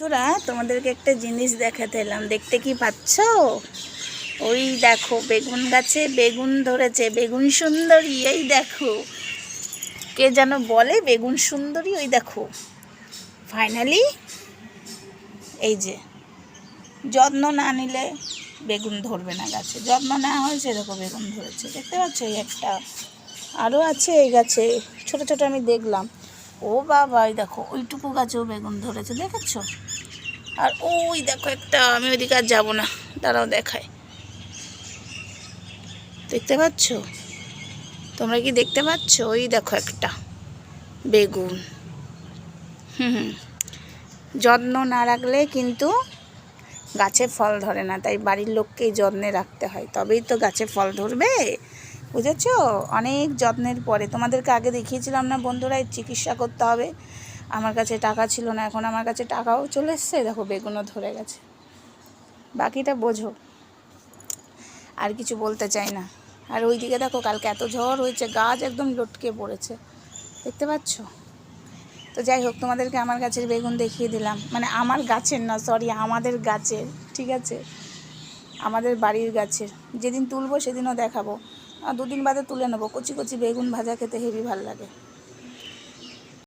বন্ধুরা, তোমাদেরকে একটা জিনিস দেখাতে এলাম। দেখতে কি পাচ্ছ? ওই দেখো, বেগুন গাছে বেগুন ধরেছে। বেগুন সুন্দরী, এই দেখো। কে যেন বলে বেগুন সুন্দরী, ওই দেখো। ফাইনালি এই যে, যত্ন না নিলে বেগুন ধরবে না গাছে। যত্ন নেওয়া হয়েছে দেখো বেগুন ধরেছে। দেখতে পাচ্ছ? এই একটা আরও আছে এই গাছে। ছোট ছোট আমি দেখলাম। ও বাবা, এই দেখো, ওইটুকু গাছেও বেগুন ধরেছে, দেখেছ? আর ওই দেখো একটা, আমি ওইদিকে আর যাব না, দাঁড়াও দেখায় দেখতে পাচ্ছ? তোমরা কি দেখতে পাচ্ছ? ওই দেখো একটা, বেগুন। হুম। যত্ন না রাখলে কিন্তু গাছে ফল ধরে না, তাই বাড়ির লোককেই যত্নে রাখতে হয়। তবেই তো গাছে ফল ধরবে। বুঝেছ? অনেক যত্নের পরে। তোমাদেরকে আগে দেখিয়েছিলাম না বন্ধুরা চিকিৎসা করতে হবে। আমার কাছে টাকা ছিল না, এখন আমার কাছে টাকাও চলে এসছে। দেখো, বেগুনও ধরে গেছে। বাকিটা বোঝো। আর কিছু বলতে চাই না। আর ওইদিকে দেখো, কালকে এত ঝড় হয়েছে, গাছ একদম লটকে পড়েছে। দেখতে পাচ্ছ? তো যাই হোক, তোমাদেরকে আমার গাছের বেগুন দেখিয়ে দিলাম। মানে আমার গাছের না সরি আমাদের গাছের, ঠিক আছে? আমাদের বাড়ির গাছের। যেদিন তুলবো, সেদিনও দেখাবো। আর দুদিন বাদে তুলে নেব। কচি কচি বেগুন ভাজা খেতে হেভি ভালো লাগে।